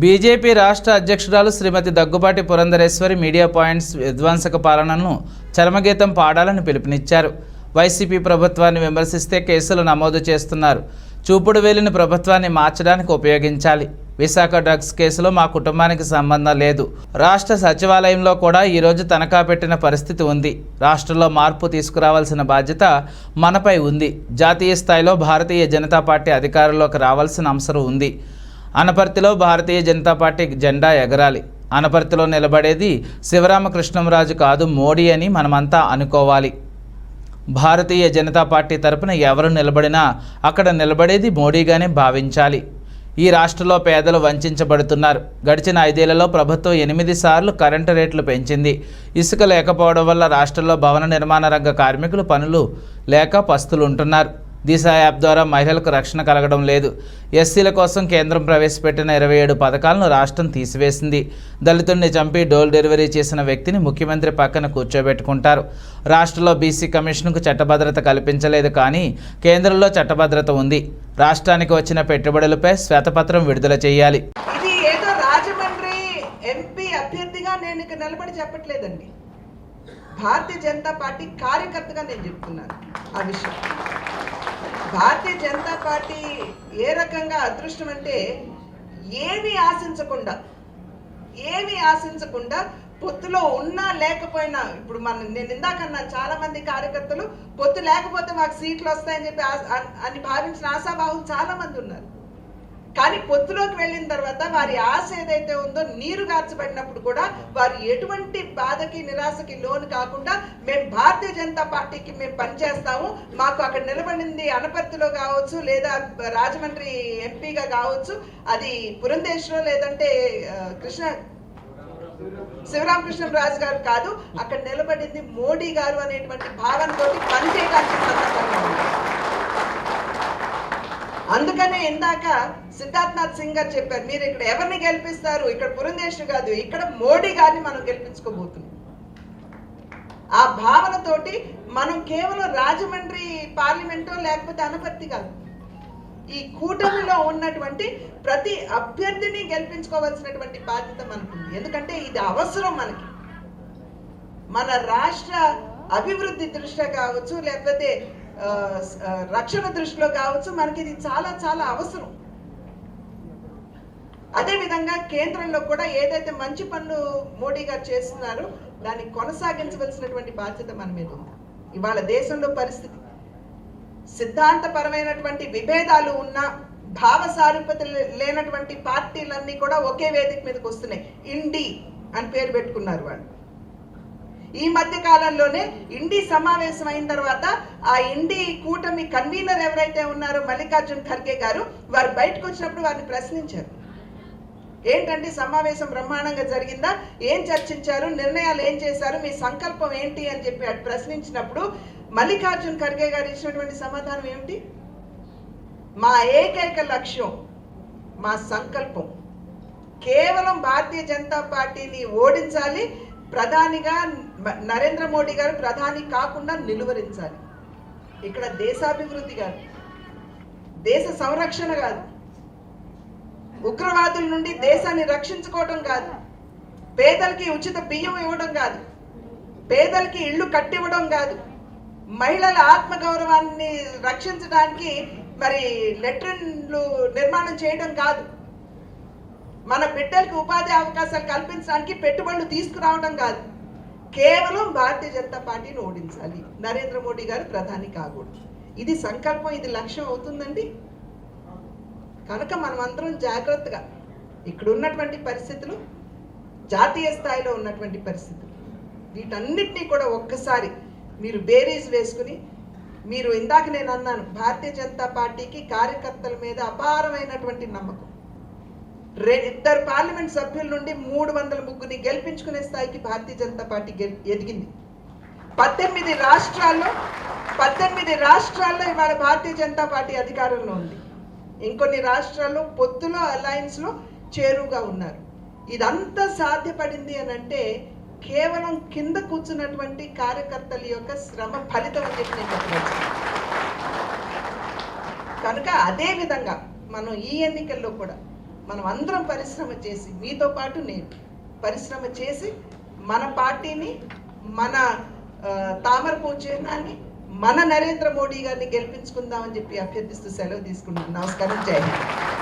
BJP రాష్ట్ర అధ్యక్షురాలు Shrimati Daggubati Purandeswari media points విధ్వంసక పాలనను చరమగీతం పాడాలని పిలుపునిచ్చారు. వైసీపీ ప్రభుత్వాన్ని విమర్శిస్తే కేసులు నమోదు చేస్తున్నారు. చూపుడు వేలిని ప్రభుత్వాన్ని మార్చడానికి ఉపయోగించాలి. విశాఖ డ్రగ్స్ కేసులో మా కుటుంబానికి సంబంధం లేదు. రాష్ట్ర సచివాలయంలో కూడా ఈరోజు తనఖా పెట్టిన పరిస్థితి ఉంది. రాష్ట్రంలో మార్పు తీసుకురావాల్సిన బాధ్యత మనపై ఉంది. జాతీయ స్థాయిలో భారతీయ జనతా పార్టీ అధికారంలోకి రావాల్సిన అవసరం ఉంది. అనపర్తిలో భారతీయ జనతా పార్టీ జెండా ఎగరాలి. అనపర్తిలో నిలబడేది శివరామకృష్ణంరాజు కాదు మోడీ అని మనమంతా అనుకోవాలి. భారతీయ జనతా పార్టీ తరపున ఎవరు నిలబడినా అక్కడ నిలబడేది మోడీగానే భావించాలి. ఈ రాష్ట్రంలో పేదలు వంచబడుతున్నారు. గడిచిన ఐదేళ్ళలో ప్రభుత్వం ఎనిమిది సార్లు కరెంటు రేట్లు పెంచింది. ఇసుక లేకపోవడం వల్ల రాష్ట్రంలో భవన నిర్మాణ రంగ కార్మికులు పనులు లేక పస్తులుంటున్నారు. దిశ యాప్ ద్వారా మహిళలకు రక్షణ కలగడం లేదు. ఎస్సీల కోసం కేంద్రం ప్రవేశపెట్టిన ఇరవై ఏడు పథకాలను రాష్ట్రం తీసివేసింది. దళితుడిని చంపి డోల్ డెలివరీ చేసిన వ్యక్తిని ముఖ్యమంత్రి పక్కన కూర్చోబెట్టుకుంటారు. రాష్ట్రంలో బీసీ కమిషన్కు చట్టభద్రత కల్పించలేదు కానీ కేంద్రంలో చట్టభద్రత ఉంది. రాష్ట్రానికి వచ్చిన పెట్టుబడులపై శ్వేతపత్రం విడుదల చేయాలి. ఎంపీ అభ్యర్థిగా నేను నిలబడి చెప్పట్లేదండి. భారతీయ జనతా పార్టీ కార్యకర్తగా నేను చెప్తున్నాను. ఆ విషయం. భారతీయ జనతా పార్టీ ఏ రకంగా అదృష్టం అంటే ఏమి ఆశించకుండా ఏమి ఆశించకుండా పొత్తులో ఉన్నా లేకపోయినా ఇప్పుడు మన నేను ఇందాకన్నా చాలా మంది కార్యకర్తలు పొత్తు లేకపోతే మాకు సీట్లు వస్తాయని చెప్పి అని భావించిన ఆశాభావం చాలా మంది ఉన్నారు. కానీ పొత్తులోకి వెళ్ళిన తర్వాత వారి ఆశ ఏదైతే ఉందో నీరు గార్చబడినప్పుడు కూడా వారు ఎటువంటి బాధకి నిరాశకి లోను కాకుండా మేము భారతీయ జనతా పార్టీకి మేము పనిచేస్తాము. మాకు అక్కడ నిలబడింది అనపర్తిలో కావచ్చు లేదా రాజమండ్రి ఎంపీగా కావచ్చు. అది పురంధేశ్వరం లేదంటే కృష్ణ కృష్ణ శివరామకృష్ణరాజు గారు కాదు. అక్కడ నిలబడింది మోడీ గారు అనేటువంటి భావనతో పనిచేయడానికి సందర్భంగా ఉంది అలానే ఇందాక సిద్ధార్థనాథ్ సింగ్ గారు చెప్పారు మీరు ఇక్కడ ఎవరిని గెలిపిస్తారు? ఇక్కడ పురంధేశ్వరు కాదు ఇక్కడ మోడీ గారిని మనం గెలిపించుకోబోతున్నాం. ఆ భావనతోటి మనం కేవలం రాజమండ్రి పార్లమెంటో లేకపోతే అనపర్తి కాదు ఈ కూటమిలో ఉన్నటువంటి ప్రతి అభ్యర్థిని గెలిపించుకోవాల్సినటువంటి బాధ్యత మనకుంది. ఎందుకంటే ఇది అవసరం మనకి. మన రాష్ట్ర అభివృద్ధి దృష్ట్యా కావచ్చు లేకపోతే రక్షణ దృష్టిలో కావచ్చు మనకి ఇది చాలా చాలా అవసరం. అదే విధంగా కేంద్రంలో కూడా ఏదైతే మంచి పనులు మోడీ గారు చేస్తున్నారో దాన్ని కొనసాగించవలసినటువంటి బాధ్యత మన మీద ఉంది. ఇవాళ దేశంలో పరిస్థితి. సిద్ధాంతపరమైనటువంటి విభేదాలు ఉన్న భావ సారూప్యత లేనటువంటి పార్టీలన్నీ కూడా ఒకే వేదిక మీదకి వస్తున్నాయి. ఇండి అని పేరు పెట్టుకున్నారు వాళ్ళు. ఈ మధ్య కాలంలోనే ఇండి సమావేశం అయిన తర్వాత ఆ ఇండి కూటమి కన్వీనర్ ఎవరైతే ఉన్నారో మల్లికార్జున్ ఖర్గే గారు వారు బయటకు వచ్చినప్పుడు వారిని ప్రశ్నించారు. ఏంటంటే సమావేశం బ్రహ్మాండంగా జరిగిందా? ఏం చర్చించారు? నిర్ణయాలు ఏం చేశారు? మీ సంకల్పం ఏంటి అని చెప్పి ప్రశ్నించినప్పుడు మల్లికార్జున్ ఖర్గే గారు ఇచ్చినటువంటి సమాధానం ఏమిటి? మా ఏకైక లక్ష్యం మా సంకల్పం. కేవలం భారతీయ జనతా పార్టీని ఓడించాలి ప్రధానిగా నరేంద్ర మోడీ గారు ప్రధాని కాకుండా నిలువరించాలి. ఇక్కడ దేశాభివృద్ధి కాదు. దేశ సంరక్షణ కాదు. ఉగ్రవాదుల నుండి దేశాన్ని రక్షించుకోవడం కాదు. పేదలకి ఉచిత బియ్యం ఇవ్వడం కాదు. పేదలకి ఇళ్ళు కట్టివ్వడం కాదు. మహిళల ఆత్మగౌరవాన్ని రక్షించడానికి మరి లెట్రిన్లు నిర్మాణం చేయడం కాదు. మన బిడ్డలకు ఉపాధి అవకాశాలు కల్పించడానికి పెట్టుబడులు తీసుకురావడం కాదు. కేవలం భారతీయ జనతా పార్టీని ఓడించాలి. నరేంద్ర మోడీ గారు ప్రధాని కాకూడదు. ఇది సంకల్పం ఇది లక్ష్యం అవుతుందండి. కనుక మనం అందరం జాగ్రత్తగా ఇక్కడ ఉన్నటువంటి పరిస్థితులు జాతీయ స్థాయిలో ఉన్నటువంటి పరిస్థితులు వీటన్నిటినీ కూడా ఒక్కసారి మీరు బేరీజ్ వేసుకుని మీరు ఇందాక నేను అన్నాను భారతీయ జనతా పార్టీకి కార్యకర్తల మీద అపారమైనటువంటి నమ్మకం. ఇద్దరు పార్లమెంట్ సభ్యుల నుండి మూడు వందల ముగ్గురిని గెలిపించుకునే స్థాయికి భారతీయ జనతా పార్టీ ఎదిగింది. పద్దెనిమిది రాష్ట్రాల్లో పద్దెనిమిది రాష్ట్రాల్లో ఇవాళ భారతీయ జనతా పార్టీ అధికారంలో ఉంది. ఇంకొన్ని రాష్ట్రాల్లో పొత్తులో అలయన్స్లో చేరువుగా ఉన్నారు. ఇదంతా సాధ్యపడింది అని అంటే కేవలం కింద కూర్చున్నటువంటి కార్యకర్తల యొక్క శ్రమ ఫలితం అని చెప్పి నేను కనుక అదే విధంగా మనం ఈ ఎన్నికల్లో కూడా మనం అందరం పరిశ్రమ చేసి మీతో పాటు నేను పరిశ్రమ చేసి మన పార్టీని మన తామర తామరపు మన నరేంద్ర మోడీ గారిని గెలిపించుకుందామని చెప్పి అభ్యర్థిస్తూ సెలవు తీసుకున్నాను. నమస్కారం. జై హింద్.